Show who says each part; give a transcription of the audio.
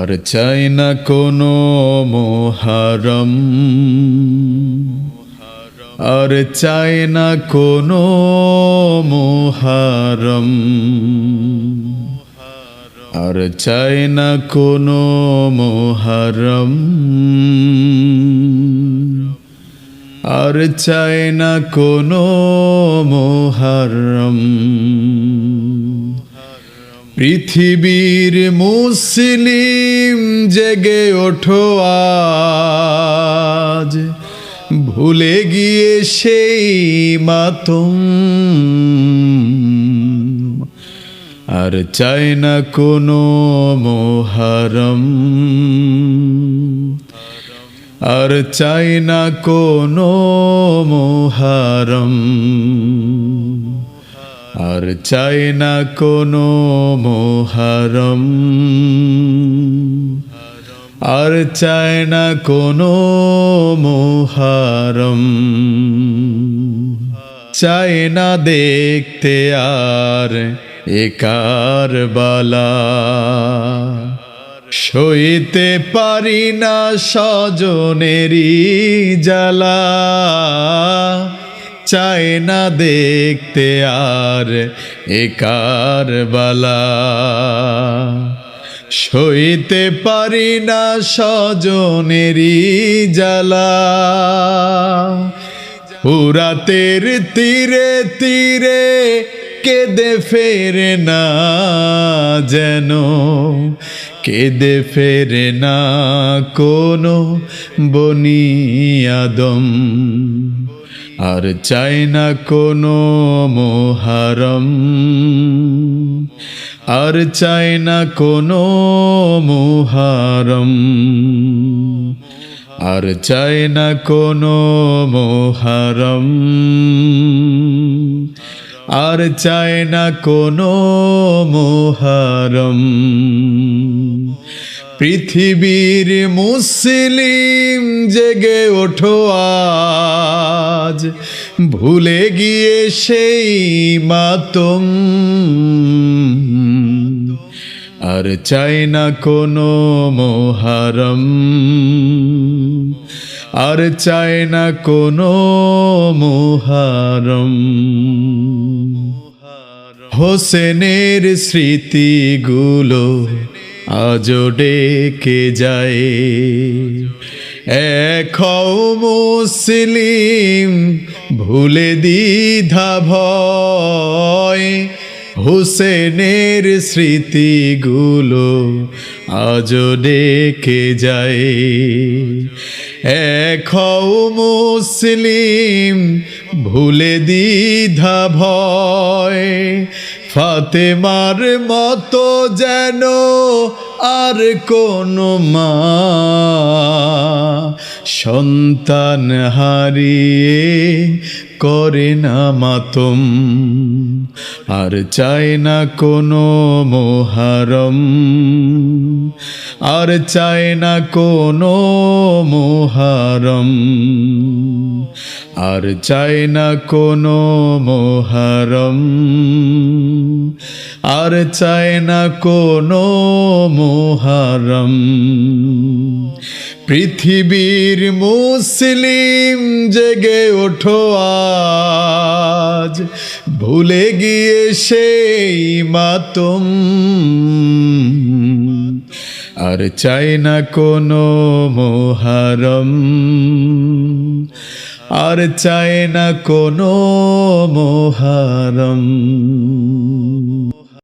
Speaker 1: আর চাই না কোনো মোহারম। আর চাই না কোনো মোহারম। আর চাই না কোনো মোহারম। আর চাই না কোনো মোহারম। পৃথিবীর মুসলিম জেগে ওঠো আজ। ভুলে গিয়ে সেই মাতম। আর চাই না কোনো মোহারম। আর চাই না কোনো মোহারম। আর চাই না কোনো মোহারম। আর চাই না কোনো মোহারম। চাই না দেখতে আর একার বালা সইতে পারি না স্বজনেরই জ্বালা। চায় না দেখতে আর একার বালা সইতে পারি না স্বজনেরই জ্বালা। পুরাতের তীরে তীরে কেঁদে ফেরে না যেন, কেঁদে ফেরে না কোনো বনিয়াদম আর চাই না কোনো মোহারম। আর চাই না কোনো মোহারম। আর চাই না কোনো মোহারম। আর চাই না কোনো মোহারম। পৃথিবীর মুসলিম জেগে ওঠো আজ। ভুলে গিয়ে সেই মাতম। আর চাই না কোনো মোহারম। আর চাই না কোনো মোহারম। হোসেনের স্মৃতিগুলো আজও ডেকে যায়। এক মুসলিম ভুলে দ্বিধা ভয়। হুসেনের স্মৃতিগুলো আজও ডেকে যায়। এক মুসলিম ভুলে দ্বিধা ভয়। ফাতেমার মতো যেন আর কোনো মা। সন্তান হারিয়ে করে না মাতম, আর চায় না কোনো মোহারম, আর চায় না কোনো মোহারম, আর চায় না কোনো মোহারম। আর চায় না কোনো মোহারম। পৃথিবীর মুসলিম জেগে ওঠো আজ। ভুলে গিয়ে সেই মাতম। আর চাই না কোনো মোহারম। আর চায় না কোনো মোহারম।